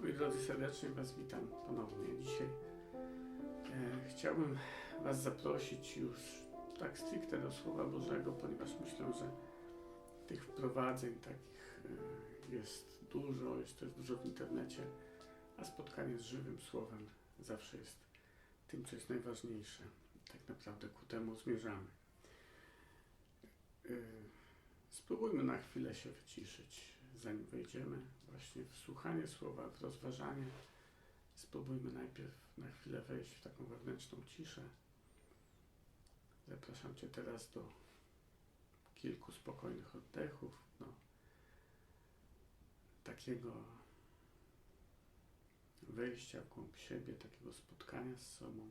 Moi drodzy, serdecznie Was witam ponownie. Dzisiaj e, chciałbym Was zaprosić już tak stricte do Słowa Bożego, ponieważ myślę, że tych wprowadzeń takich e, jest dużo, jest też dużo w internecie, a spotkanie z żywym Słowem zawsze jest tym, co jest najważniejsze. Tak naprawdę ku temu zmierzamy. E, spróbujmy na chwilę się wyciszyć, zanim wejdziemy właśnie w słuchanie słowa, w rozważanie. Spróbujmy najpierw na chwilę wejść w taką wewnętrzną ciszę. Zapraszam Cię teraz do kilku spokojnych oddechów, do takiego wejścia w głąb siebie, takiego spotkania z sobą.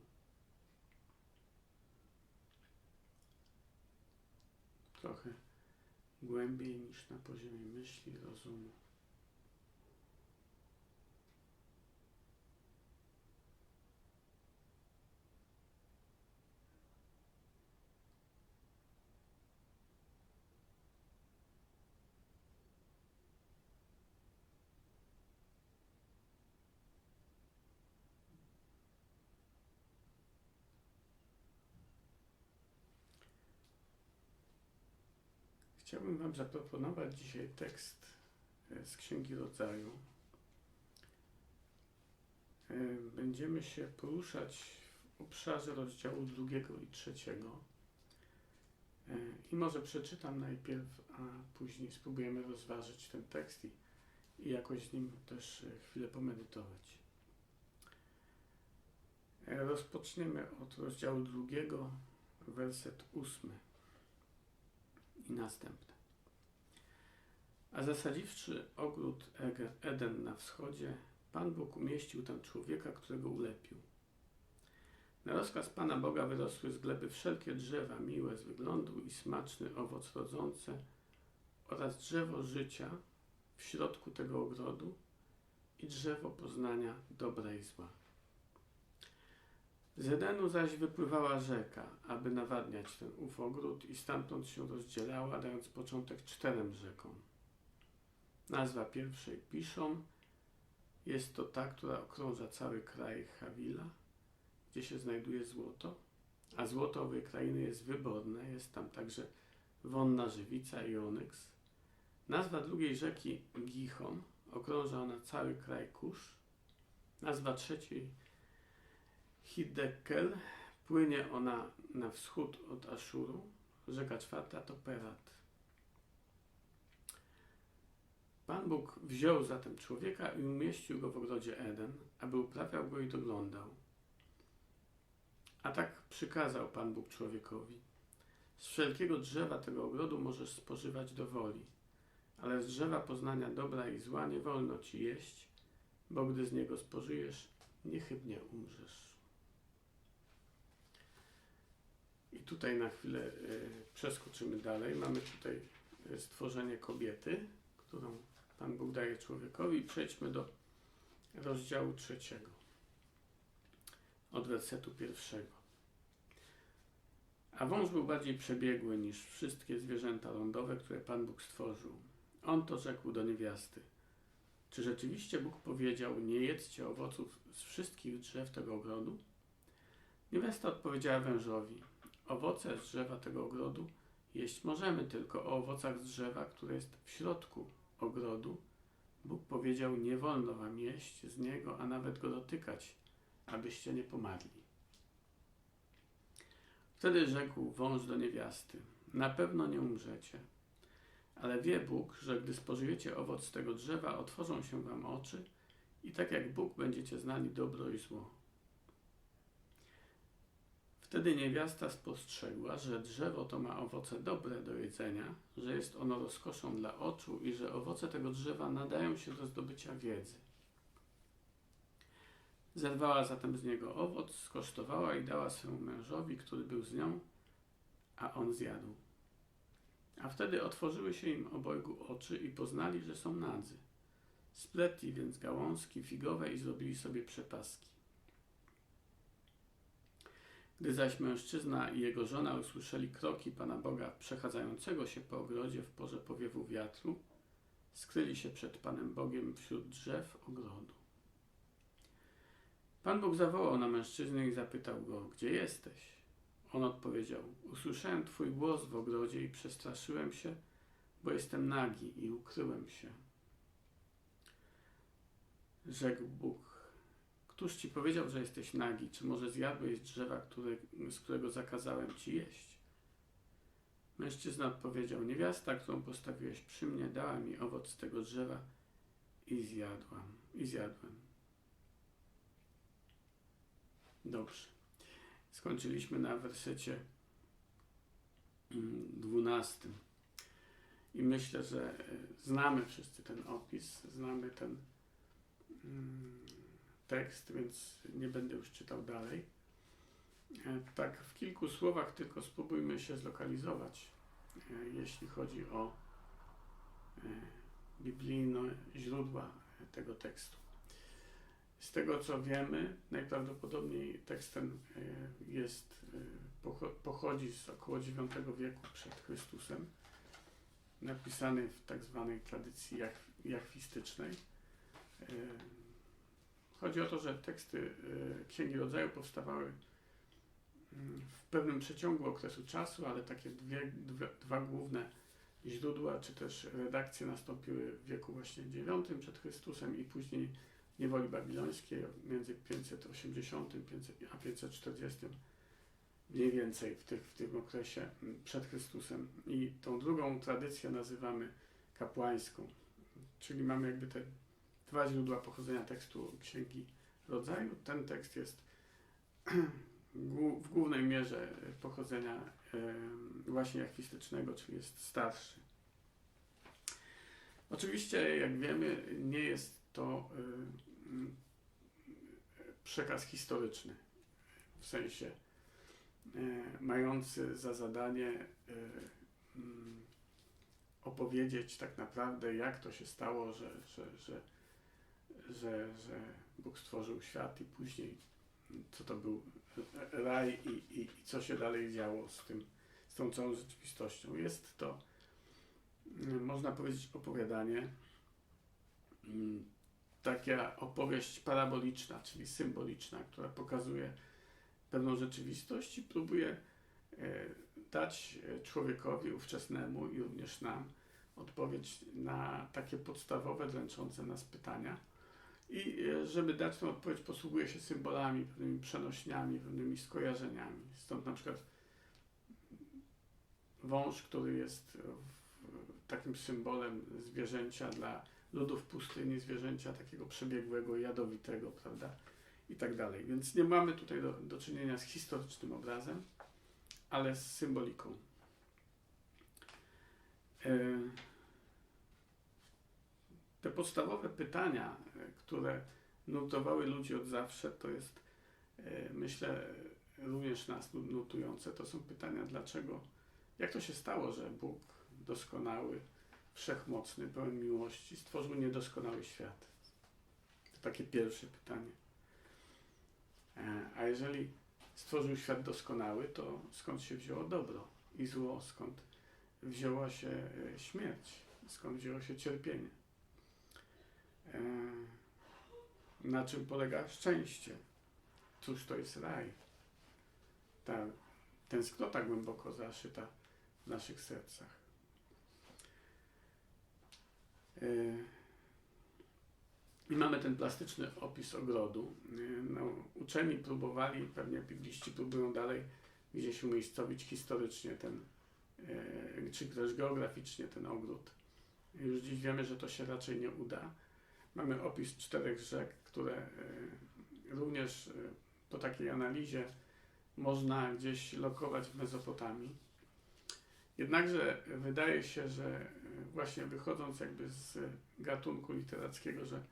Trochę głębiej niż na poziomie myśli, rozumu. Chciałbym Wam zaproponować dzisiaj tekst e, z Księgi Rodzaju. E, Będziemy się poruszać w obszarze rozdziału drugiego i trzeciego. E, I może przeczytam najpierw, a później spróbujemy rozważyć ten tekst i, i jakoś z nim też chwilę pomedytować. Rozpoczniemy od rozdziału drugiego, werset ósmy i następne. A zasadziwszy ogród Eden na wschodzie, Pan Bóg umieścił tam człowieka, którego ulepił. Na rozkaz Pana Boga wyrosły z gleby wszelkie drzewa miłe z wyglądu i smaczny owoc rodzące oraz drzewo życia w środku tego ogrodu i drzewo poznania dobra i zła. Z Edenu zaś wypływała rzeka, aby nawadniać ten ów ogród i stamtąd się rozdzielała, dając początek czterem rzekom. Nazwa pierwszej Piszon jest to ta, która okrąża cały kraj Hawila, gdzie się znajduje złoto, a złoto owej krainy jest wyborne, jest tam także wonna żywica i onyks. Nazwa drugiej rzeki Gichon, okrąża ona cały kraj Kusz. Nazwa trzeciej Hiddekel. Płynie ona na wschód od Aszuru. Rzeka czwarta to Perat. Pan Bóg wziął zatem człowieka i umieścił go w ogrodzie Eden, aby uprawiał go i doglądał. A tak przykazał Pan Bóg człowiekowi. Z wszelkiego drzewa tego ogrodu możesz spożywać do woli, ale z drzewa poznania dobra i zła nie wolno ci jeść, bo gdy z niego spożyjesz, niechybnie umrzesz. I tutaj na chwilę y, przeskoczymy dalej. Mamy tutaj y, stworzenie kobiety, którą Pan Bóg daje człowiekowi. Przejdźmy do rozdziału trzeciego, od wersetu pierwszego. A wąż był bardziej przebiegły niż wszystkie zwierzęta lądowe, które Pan Bóg stworzył. On to rzekł do niewiasty. Czy rzeczywiście Bóg powiedział, nie jedzcie owoców z wszystkich drzew tego ogrodu? Niewiasta odpowiedziała wężowi, Owoce z drzewa tego ogrodu jeść możemy tylko o owocach z drzewa, które jest w środku ogrodu. Bóg powiedział: Nie wolno wam jeść z niego, a nawet go dotykać, abyście nie pomarli. Wtedy rzekł wąż do niewiasty: Na pewno nie umrzecie. Ale wie Bóg, że gdy spożyjecie owoc tego drzewa, otworzą się wam oczy i tak jak Bóg będziecie znali dobro i zło. Wtedy niewiasta spostrzegła, że drzewo to ma owoce dobre do jedzenia, że jest ono rozkoszą dla oczu i że owoce tego drzewa nadają się do zdobycia wiedzy. Zerwała zatem z niego owoc, skosztowała i dała swemu mężowi, który był z nią, a on zjadł. A wtedy otworzyły się im obojgu oczy i poznali, że są nadzy. Spletli więc gałązki figowe i zrobili sobie przepaski. Gdy zaś mężczyzna i jego żona usłyszeli kroki Pana Boga przechadzającego się po ogrodzie w porze powiewu wiatru, skryli się przed Panem Bogiem wśród drzew ogrodu. Pan Bóg zawołał na mężczyznę i zapytał go, gdzie jesteś? On odpowiedział, usłyszałem Twój głos w ogrodzie i przestraszyłem się, bo jestem nagi i ukryłem się. Rzekł Bóg, któż Ci powiedział, że jesteś nagi? Czy może zjadłeś drzewa, które, z którego zakazałem Ci jeść? Mężczyzna odpowiedział, niewiasta, którą postawiłeś przy mnie, dała mi owoc z tego drzewa i zjadłam, i zjadłem. Dobrze. Skończyliśmy na wersecie mm, 12. I myślę, że e, znamy wszyscy ten opis, znamy ten mm, tekst, więc nie będę już czytał dalej. E, Tak, w kilku słowach tylko spróbujmy się zlokalizować, e, jeśli chodzi o biblijne źródła tego tekstu. Z tego co wiemy, najprawdopodobniej tekst ten jest, pochodzi z około IX wieku przed Chrystusem, napisany w tak zwanej tradycji jachwistycznej. Chodzi o to, że teksty Księgi Rodzaju powstawały mm, w pewnym przeciągu okresu czasu, ale takie dwie, dwa, dwa główne źródła, czy też redakcje nastąpiły w wieku właśnie IX przed Chrystusem i później niewoli babilońskiej między 580 a 540 mniej więcej w, tych, w tym okresie przed Chrystusem. I tą drugą tradycję nazywamy kapłańską, czyli mamy jakby te dwa źródła pochodzenia tekstu Księgi Rodzaju. Ten tekst jest w głównej mierze pochodzenia właśnie jachwistycznego, czyli jest starszy. Oczywiście, jak wiemy, nie jest to przekaz historyczny, w sensie e, mający za zadanie e, mm, opowiedzieć tak naprawdę, jak to się stało, że, że, że, że, że Bóg stworzył świat i później co to był raj i, i, i co się dalej działo z, tym, z tą całą rzeczywistością. Jest to, mm, można powiedzieć, opowiadanie mm, taka opowieść paraboliczna, czyli symboliczna, która pokazuje pewną rzeczywistość i próbuje e, dać człowiekowi ówczesnemu i również nam odpowiedź na takie podstawowe, dręczące nas pytania. I e, żeby dać tę odpowiedź, posługuje się symbolami, pewnymi przenośniami, pewnymi skojarzeniami. Stąd na przykład wąż, który jest takim symbolem zwierzęcia dla ludów pustyni, zwierzęcia takiego przebiegłego, jadowitego, prawda? I tak dalej. Więc nie mamy tutaj do, do czynienia z historycznym obrazem, ale z symboliką. E, te podstawowe pytania, e, które nutowały ludzi od zawsze, to jest, e, myślę, również nas nutujące. To są pytania, dlaczego, jak to się stało, że Bóg doskonały, wszechmocny, pełen miłości, stworzył niedoskonały świat? To takie pierwsze pytanie. E, a jeżeli stworzył świat doskonały, to skąd się wzięło dobro i zło, skąd wzięła się śmierć, skąd wzięło się cierpienie? Na czym polega szczęście? Cóż to jest raj? Ta tęsknota głęboko zaszyta w naszych sercach. I mamy ten plastyczny opis ogrodu. No, uczeni próbowali, pewnie bibliści próbują dalej gdzieś umiejscowić historycznie ten, e, czy też geograficznie ten ogród. Już dziś wiemy, że to się raczej nie uda. Mamy opis czterech rzek, które e, również e, po takiej analizie można gdzieś lokować w Mezopotamii. Jednakże wydaje się, że właśnie wychodząc jakby z gatunku literackiego, że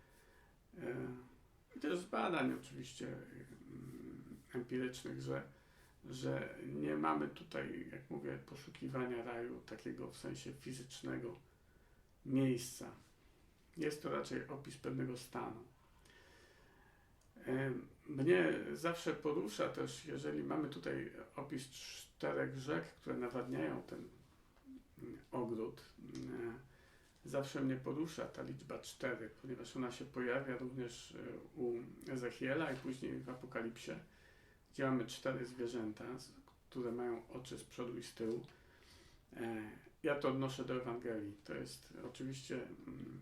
e, też z badań oczywiście empirycznych, że, że nie mamy tutaj, jak mówię, poszukiwania raju takiego w sensie fizycznego miejsca. Jest to raczej opis pewnego stanu. E, mnie zawsze porusza też, jeżeli mamy tutaj opis czterech rzek, które nawadniają ten ogród, zawsze mnie porusza ta liczba 4, ponieważ ona się pojawia również e, u Ezechiela i później w Apokalipsie, gdzie mamy cztery zwierzęta, które mają oczy z przodu i z tyłu. E, Ja to odnoszę do Ewangelii. To jest oczywiście mm,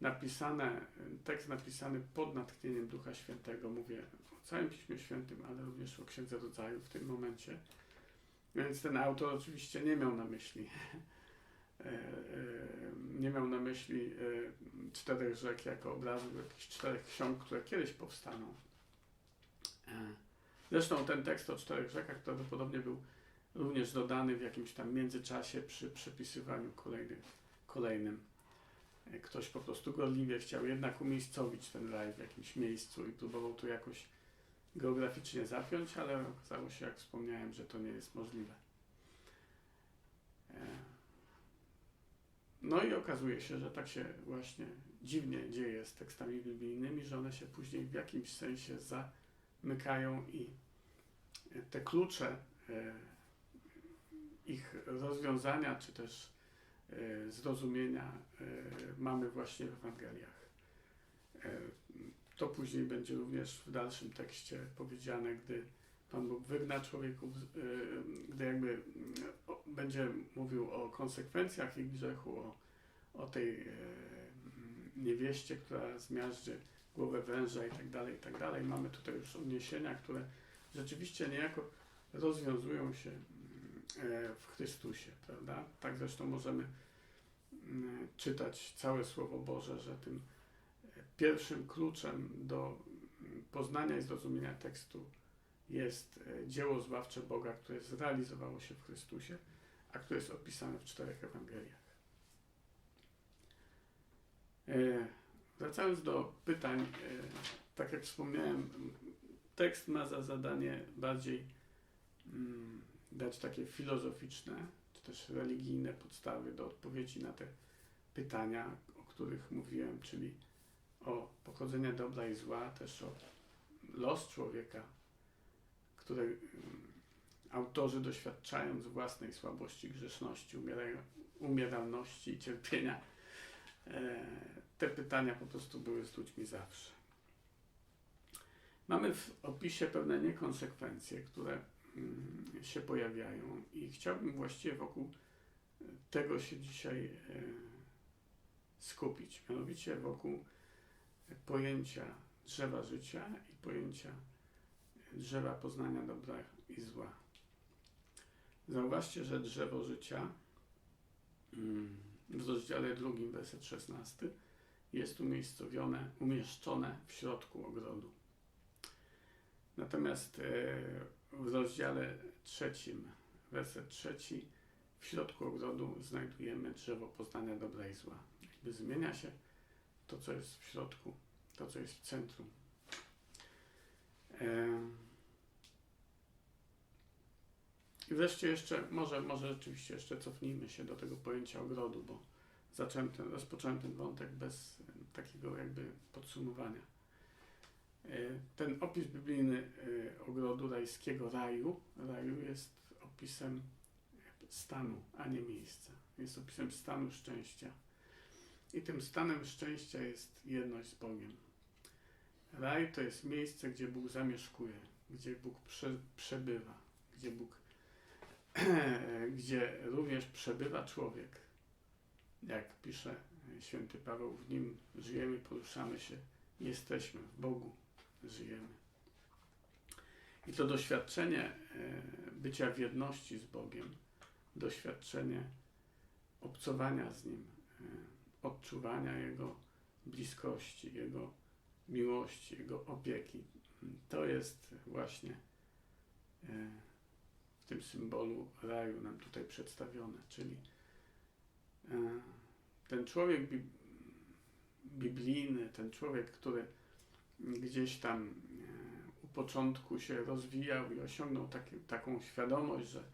napisane, tekst napisany pod natchnieniem Ducha Świętego. Mówię o całym Piśmie Świętym, ale również o Księdze Rodzaju w tym momencie. Więc ten autor oczywiście nie miał na myśli e, e, nie miał na myśli e, czterech rzek jako obrazu jakichś czterech ksiąg, które kiedyś powstaną. Zresztą ten tekst o czterech rzekach prawdopodobnie był również dodany w jakimś tam międzyczasie przy przepisywaniu kolejnych, kolejnym. E, Ktoś po prostu gorliwie chciał jednak umiejscowić ten raj w jakimś miejscu i próbował to jakoś geograficznie zapiąć, ale okazało się, jak wspomniałem, że to nie jest możliwe. E, No i okazuje się, że tak się właśnie dziwnie dzieje z tekstami biblijnymi, że one się później w jakimś sensie zamykają i te klucze e, ich rozwiązania, czy też zrozumienia e, mamy właśnie w Ewangeliach. E, To później będzie również w dalszym tekście powiedziane, gdy Pan Bóg wygna człowieków, e, gdy jakby mm, będzie mówił o konsekwencjach ich grzechu, o, o tej e, mm, niewieście, która zmiażdży głowę węża i tak dalej, i tak dalej. Mamy tutaj już odniesienia, które rzeczywiście niejako rozwiązują się e, w Chrystusie, prawda? Tak zresztą możemy mm, czytać całe Słowo Boże, że tym e, pierwszym kluczem do mm, poznania i zrozumienia tekstu jest e, dzieło zbawcze Boga, które zrealizowało się w Chrystusie, a które jest opisane w czterech Ewangeliach. E, Wracając do pytań, e, tak jak wspomniałem, tekst ma za zadanie bardziej mm, dać takie filozoficzne, czy też religijne podstawy do odpowiedzi na te pytania, o których mówiłem, czyli o pochodzenie dobra i zła, też o los człowieka, który mm, autorzy doświadczając własnej słabości, grzeszności, umieralności i cierpienia, e, te pytania po prostu były z ludźmi zawsze. Mamy w opisie pewne niekonsekwencje, które się pojawiają i chciałbym właściwie wokół tego się dzisiaj e, skupić, mianowicie wokół pojęcia drzewa życia i pojęcia drzewa poznania dobra i zła. Zauważcie, że drzewo życia mm, w rozdziale drugim, werset 16 jest umiejscowione, umieszczone w środku ogrodu. Natomiast e, w rozdziale trzecim, werset trzeci, w środku ogrodu znajdujemy drzewo poznania dobra i zła. Jakby zmienia się to, co jest w środku, to, co jest w centrum. I wreszcie jeszcze, może, może rzeczywiście jeszcze cofnijmy się do tego pojęcia ogrodu, bo zacząłem ten, rozpocząłem ten wątek bez takiego jakby podsumowania. E, Ten opis biblijny e, ogrodu rajskiego, raju, raju jest opisem stanu, a nie miejsca. Jest opisem stanu szczęścia. I tym stanem szczęścia jest jedność z Bogiem. Raj to jest miejsce, gdzie Bóg zamieszkuje, gdzie Bóg prze, przebywa, gdzie Bóg, gdzie również przebywa człowiek. Jak pisze święty Paweł, w nim żyjemy, poruszamy się, jesteśmy, w Bogu żyjemy. I to doświadczenie e, bycia w jedności z Bogiem, doświadczenie obcowania z Nim, e, odczuwania Jego bliskości, Jego miłości, Jego opieki, to jest właśnie e, w tym symbolu raju nam tutaj przedstawione, czyli ten człowiek bi- biblijny, ten człowiek, który gdzieś tam e, u początku się rozwijał i osiągnął taki, taką świadomość, że,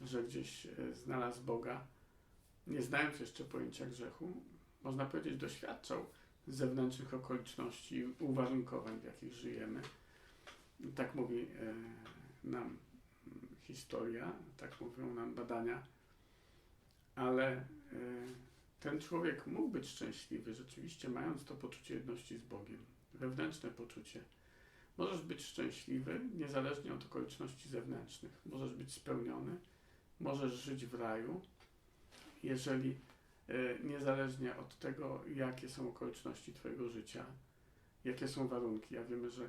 że gdzieś e, znalazł Boga, nie znając jeszcze pojęcia grzechu, można powiedzieć, doświadczał zewnętrznych okoliczności i uwarunkowań, w jakich żyjemy. Tak mówi e, nam historia, tak mówią nam badania, ale ten człowiek mógł być szczęśliwy, rzeczywiście mając to poczucie jedności z Bogiem, wewnętrzne poczucie. Możesz być szczęśliwy niezależnie od okoliczności zewnętrznych. Możesz być spełniony, możesz żyć w raju, jeżeli e, niezależnie od tego, jakie są okoliczności Twojego życia, jakie są warunki. A wiemy, że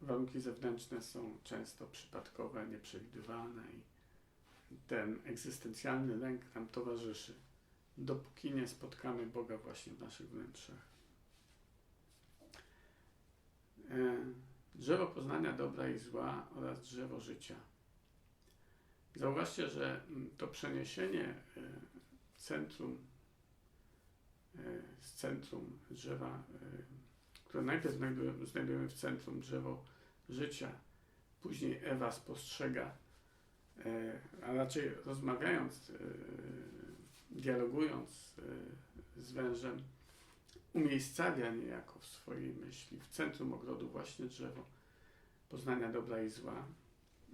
warunki zewnętrzne są często przypadkowe, nieprzewidywalne i ten egzystencjalny lęk nam towarzyszy, dopóki nie spotkamy Boga właśnie w naszych wnętrzach. E, Drzewo poznania dobra i zła oraz drzewo życia. Zauważcie, że mm, to przeniesienie e, centrum e, z centrum drzewa, które najpierw znajdujemy, w centrum drzewo życia, później Ewa spostrzega, a raczej rozmawiając, dialogując z wężem, umiejscawia niejako w swojej myśli w centrum ogrodu właśnie drzewo poznania dobra i zła.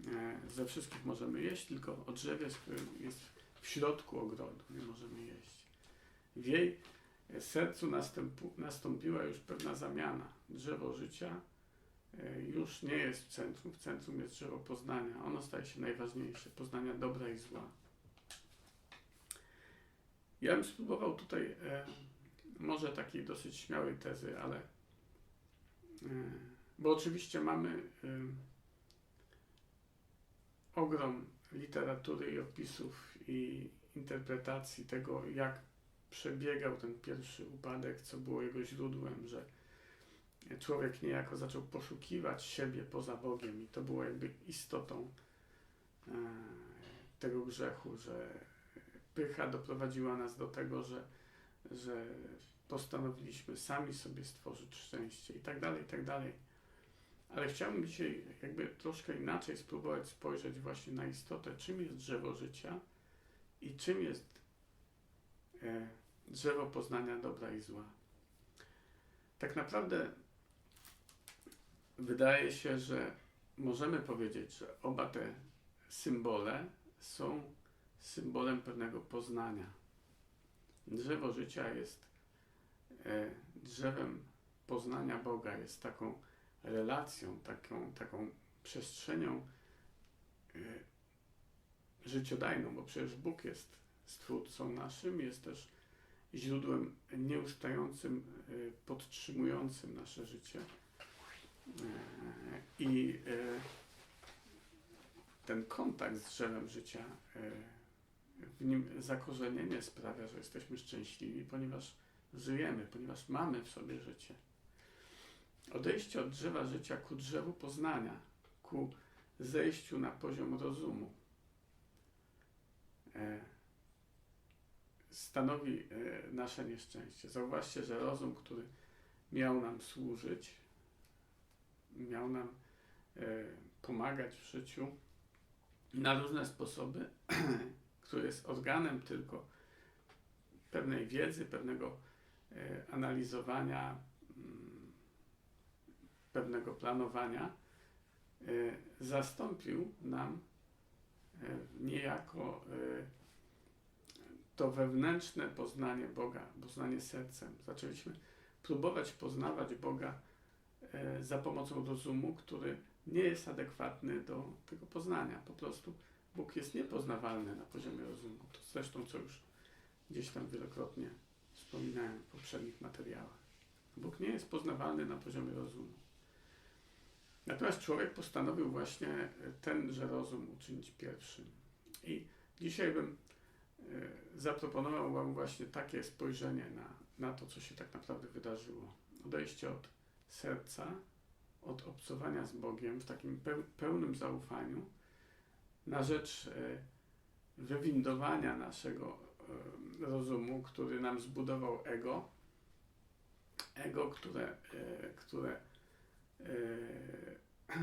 E, Ze wszystkich możemy jeść, tylko o drzewie, z którym jest w środku ogrodu, nie możemy jeść. W jej sercu następu, nastąpiła już pewna zamiana. Drzewo życia e, już nie jest w centrum, w centrum jest drzewo poznania. Ono staje się najważniejsze, poznania dobra i zła. Ja bym spróbował tutaj e, może takiej dosyć śmiałej tezy, ale e, bo oczywiście mamy e, ogrom literatury i opisów i interpretacji tego, jak przebiegał ten pierwszy upadek, co było jego źródłem, że człowiek niejako zaczął poszukiwać siebie poza Bogiem i to było jakby istotą e, tego grzechu, że pycha doprowadziła nas do tego, że, że postanowiliśmy sami sobie stworzyć szczęście i tak dalej, i tak dalej. Ale chciałbym dzisiaj jakby troszkę inaczej spróbować spojrzeć właśnie na istotę, czym jest drzewo życia i czym jest e, drzewo poznania dobra i zła. Tak naprawdę wydaje się, że możemy powiedzieć, że oba te symbole są symbolem pewnego poznania. Drzewo życia jest drzewem poznania Boga, jest taką relacją, taką, taką przestrzenią e, życiodajną, bo przecież Bóg jest stwórcą naszym, jest też źródłem nieustającym, e, podtrzymującym nasze życie. E, I e, ten kontakt z drzewem życia, e, w nim zakorzenienie sprawia, że jesteśmy szczęśliwi, ponieważ żyjemy, ponieważ mamy w sobie życie. Odejście od drzewa życia ku drzewu poznania, ku zejściu na poziom rozumu, e, stanowi e, nasze nieszczęście. Zauważcie, że rozum, który miał nam służyć, miał nam e, pomagać w życiu na różne sposoby, który jest organem tylko pewnej wiedzy, pewnego analizowania, mm, pewnego planowania, e, zastąpił nam e, niejako e, to wewnętrzne poznanie Boga, poznanie sercem. Zaczęliśmy próbować poznawać Boga e, za pomocą rozumu, który nie jest adekwatny do tego poznania. Po prostu Bóg jest niepoznawalny na poziomie rozumu. To zresztą, co już gdzieś tam wielokrotnie wspominałem w poprzednich materiałach. Bóg nie jest poznawalny na poziomie rozumu. Natomiast człowiek postanowił właśnie tenże rozum uczynić pierwszym. I dzisiaj bym e, zaproponował Wam właśnie takie spojrzenie na, na to, co się tak naprawdę wydarzyło. Odejście od serca, od obcowania z Bogiem w takim peł- pełnym zaufaniu na rzecz e, wywindowania naszego e, rozumu, który nam zbudował ego. Ego, które, e, które e,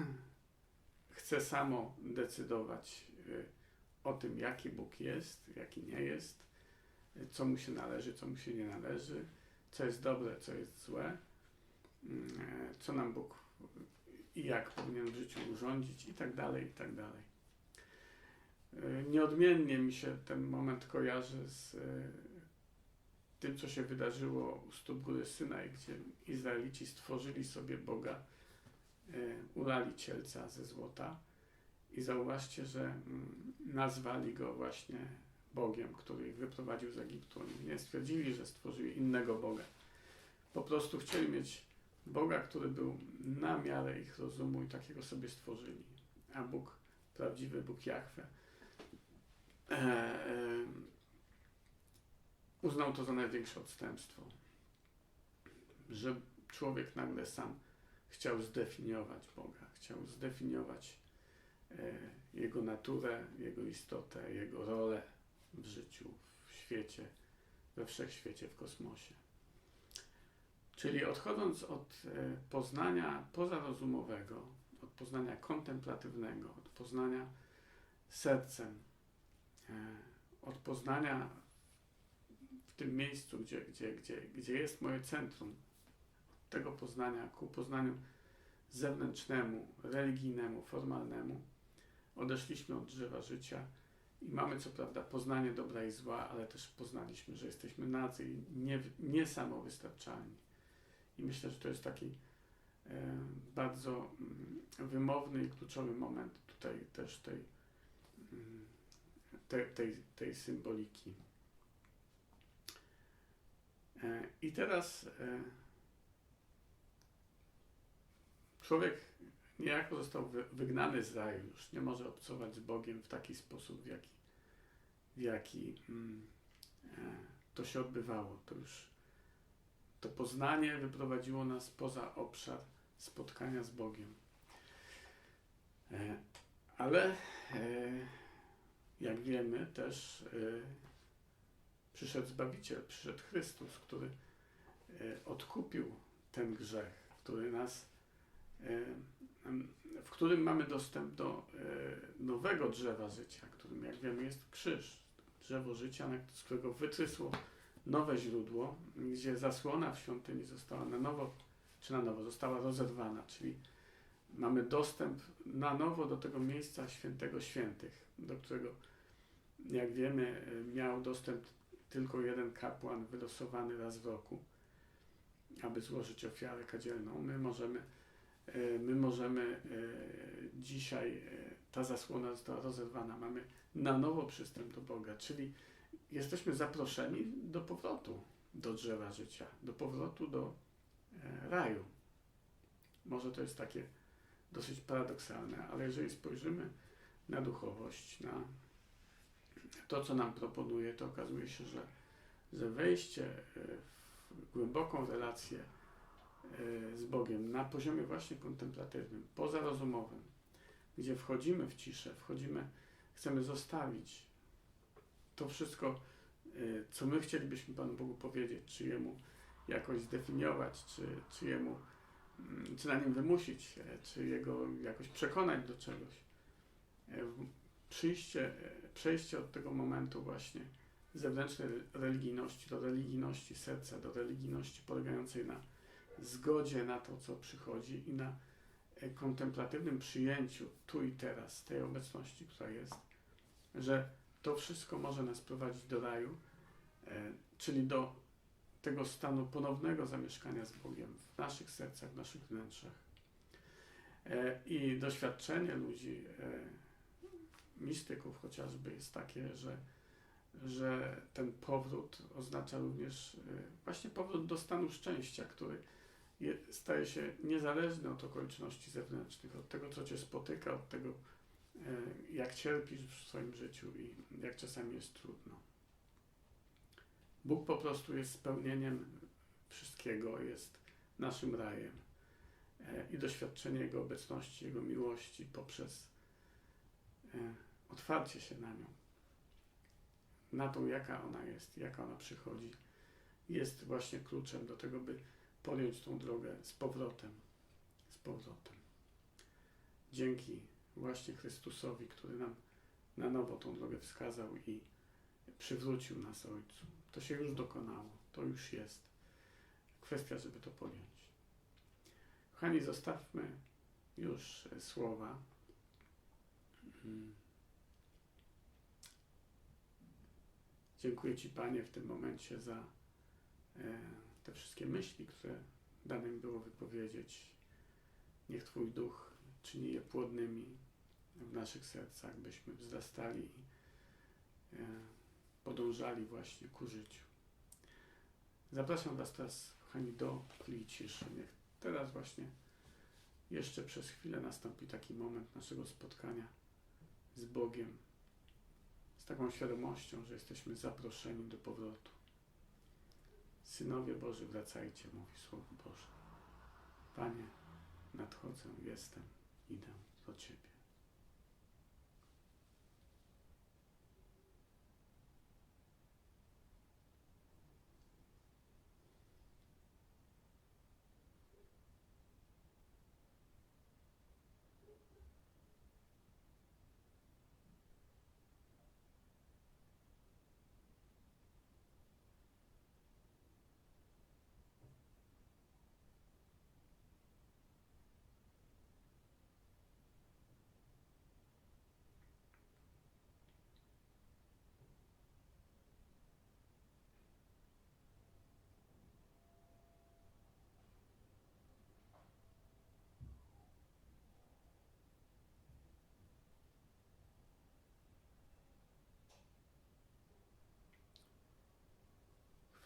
chce samo decydować e, o tym, jaki Bóg jest, jaki nie jest, co mu się należy, co mu się nie należy, co jest dobre, co jest złe, mm, co nam Bóg i jak powinien w życiu urządzić i tak dalej, i tak dalej. E, Nieodmiennie mi się ten moment kojarzy z e, tym, co się wydarzyło u stóp góry Synaj, gdzie Izraelici stworzyli sobie Boga, e, ulali cielca ze złota i zauważcie, że mm, nazwali go właśnie Bogiem, który ich wyprowadził z Egiptu. Nie stwierdzili, że stworzyli innego Boga. Po prostu chcieli mieć Boga, który był na miarę ich rozumu i takiego sobie stworzyli. A Bóg, prawdziwy Bóg Jahwe, uznał to za największe odstępstwo. Że człowiek nagle sam chciał zdefiniować Boga, chciał zdefiniować e, Jego naturę, Jego istotę, Jego rolę w życiu, w świecie, we wszechświecie, w kosmosie. Czyli odchodząc od e, poznania pozarozumowego, od poznania kontemplatywnego, od poznania sercem, e, od poznania w tym miejscu, gdzie, gdzie, gdzie, gdzie jest moje centrum, od tego poznania ku poznaniu zewnętrznemu, religijnemu, formalnemu, odeszliśmy od drzewa życia i mamy co prawda poznanie dobra i zła, ale też poznaliśmy, że jesteśmy nadzy i nie, nie samowystarczalni. I myślę, że to jest taki e, bardzo mm, wymowny i kluczowy moment tutaj też tej, mm, te, tej, tej symboliki. E, I teraz e, człowiek niejako został wy, wygnany z raju, już nie może obcować z Bogiem w taki sposób, w jaki, w jaki mm, e, to się odbywało. To już to poznanie wyprowadziło nas poza obszar spotkania z Bogiem. Ale jak wiemy, też e, przyszedł Zbawiciel, przyszedł Chrystus, który odkupił ten grzech, który nas, w którym mamy dostęp do nowego drzewa życia, którym, jak wiemy, jest krzyż. Drzewo życia, z którego wytrysło nowe źródło, gdzie zasłona w świątyni została na nowo, czy na nowo, została rozerwana, czyli mamy dostęp na nowo do tego miejsca świętego świętych, do którego, jak wiemy, miał dostęp tylko jeden kapłan wylosowany raz w roku, aby złożyć ofiarę kadzielną. My możemy, e, my możemy e, dzisiaj, e, ta zasłona została rozerwana, mamy na nowo przystęp do Boga, czyli jesteśmy zaproszeni do powrotu do drzewa życia, do powrotu do raju. Może to jest takie dosyć paradoksalne, ale jeżeli spojrzymy na duchowość, na to, co nam proponuje, to okazuje się, że, że wejście e, w głęboką relację e, z Bogiem na poziomie właśnie kontemplatywnym, pozarozumowym, gdzie wchodzimy w ciszę, wchodzimy, chcemy zostawić to wszystko, y, co my chcielibyśmy Panu Bogu powiedzieć, czy Jemu jakoś zdefiniować, czy, czy Jemu, mm, czy na Nim wymusić, e, czy Jego jakoś przekonać do czegoś. E, przyjście, e, przejście od tego momentu właśnie zewnętrznej religijności do religijności serca, do religijności polegającej na zgodzie na to, co przychodzi i na kontemplatywnym przyjęciu tu i teraz tej obecności, która jest, że to wszystko może nas prowadzić do raju, e, czyli do tego stanu ponownego zamieszkania z Bogiem w naszych sercach, w naszych wnętrzach. E, I doświadczenie ludzi, e, mistyków chociażby, jest takie, że, że ten powrót oznacza również właśnie powrót do stanu szczęścia, który staje się niezależny od okoliczności zewnętrznych, od tego, co cię spotyka, od tego, E, jak cierpisz w swoim życiu i jak czasami jest trudno. Bóg po prostu jest spełnieniem wszystkiego, jest naszym rajem. E, I doświadczenie Jego obecności, Jego miłości poprzez otwarcie się na nią, na tą, jaka ona jest, jaka ona przychodzi, jest właśnie kluczem do tego, by podjąć tą drogę z powrotem. Z powrotem. Dzięki właśnie Chrystusowi, który nam na nowo tą drogę wskazał i przywrócił nas Ojcu. To się już dokonało, to już jest. Kwestia, żeby to podjąć. Kochani, zostawmy już słowa. Hmm. Dziękuję Ci, Panie, w tym momencie za e, te wszystkie myśli, które dane mi było wypowiedzieć. Niech Twój duch czyni je płodnymi w naszych sercach, byśmy wzrastali i e, podążali właśnie ku życiu. Zapraszam Was teraz, kochani, do chwili ciszy. Niech teraz właśnie jeszcze przez chwilę nastąpi taki moment naszego spotkania z Bogiem, z taką świadomością, że jesteśmy zaproszeni do powrotu. Synowie Boży, wracajcie, mówi Słowo Boże. Panie, nadchodzę, jestem, idę do Ciebie.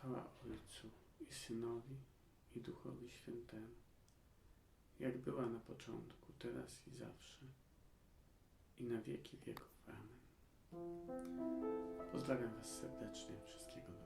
Chwała Ojcu Synowi i Duchowi Świętemu, jak była na początku, teraz i zawsze, i na wieki wieków. Amen. Pozdrawiam Was serdecznie, wszystkiego dobrego.